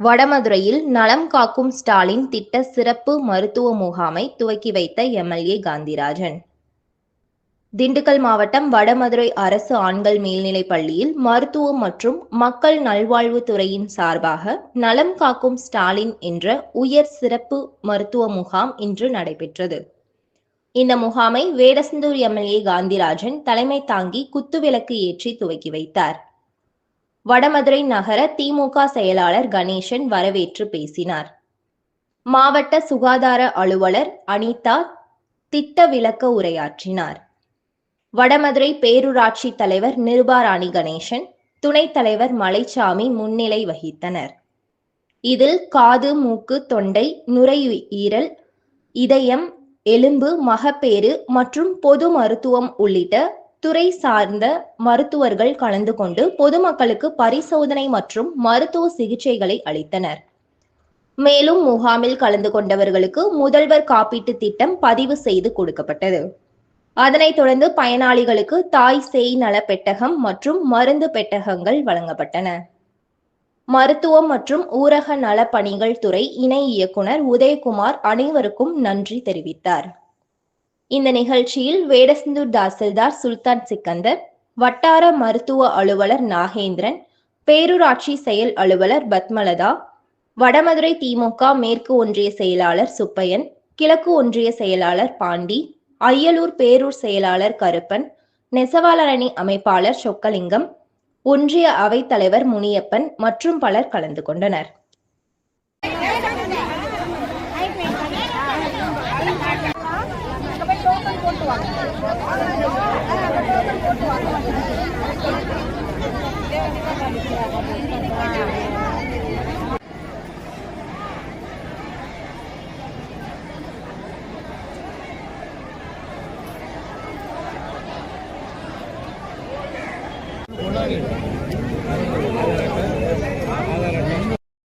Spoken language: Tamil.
வடமதுரையில் நலம் காக்கும் ஸ்டாலின் திட்ட சிறப்பு மருத்துவ முகாமை துவக்கி வைத்த எம்எல்ஏ காந்திராஜன். திண்டுக்கல் மாவட்டம் வடமதுரை அரசு ஆண்கள் மேல்நிலைப் பள்ளியில் மருத்துவம் மற்றும் மக்கள் நல்வாழ்வுத் துறையின் சார்பாக நலம் காக்கும் ஸ்டாலின் என்ற உயர் சிறப்பு மருத்துவ முகாம் இன்று நடைபெற்றது. இந்த முகாமை வேடசந்தூர் எம்எல்ஏ காந்திராஜன் தலைமை தாங்கி குத்துவிளக்கு ஏற்றி துவக்கி வைத்தார். வடமதுரை நகர திமுக செயலாளர் கணேசன் வரவேற்று பேசினார். மாவட்ட சுகாதார அலுவலர் அனிதா திட்ட விளக்க உரையாற்றினார். வடமதுரை பேரூராட்சி தலைவர் நிருபாராணி கணேசன் துணைத் தலைவர் மலைச்சாமி முன்னிலை வகித்தனர். இதில் காது மூக்கு தொண்டை நுரையீரல் இதயம் எலும்பு மகப்பேறு மற்றும் பொது மருத்துவம் உள்ளிட்ட துறை சார்ந்த மருத்துவர்கள் கலந்து கொண்டு பொதுமக்களுக்கு பரிசோதனை மற்றும் மருத்துவ சிகிச்சைகளை அளித்தனர். மேலும் முகாமில் கலந்து கொண்டவர்களுக்கு முதல்வர் காப்பீட்டு திட்டம் பதிவு செய்து கொடுக்கப்பட்டது. அதனைத் தொடர்ந்து பயனாளிகளுக்கு தாய் சேய் நல பெட்டகம் மற்றும் மருந்து பெட்டகங்கள் வழங்கப்பட்டன. மருத்துவம் மற்றும் ஊரக நலப்பணிகள் துறை இணை இயக்குனர் உதயகுமார் அனைவருக்கும் நன்றி தெரிவித்தார். இந்த நிகழ்ச்சியில் வேடசந்தூர் தாசில்தார் சுல்தான் சிக்கந்தர் வட்டார மருத்துவ அலுவலர் நாகேந்திரன் பேரூராட்சி செயல் அலுவலர் பத்மலதா வடமதுரை திமுக மேற்கு ஒன்றிய செயலாளர் சுப்பையன் கிழக்கு ஒன்றிய செயலாளர் பாண்டி அய்யலூர் பேரூர் செயலாளர் கருப்பன் நெசவாளரணி அமைப்பாளர் சொக்கலிங்கம் ஒன்றிய அவைத்தலைவர் முனியப்பன் மற்றும் பலர் கலந்து கொண்டனர். ఆధార్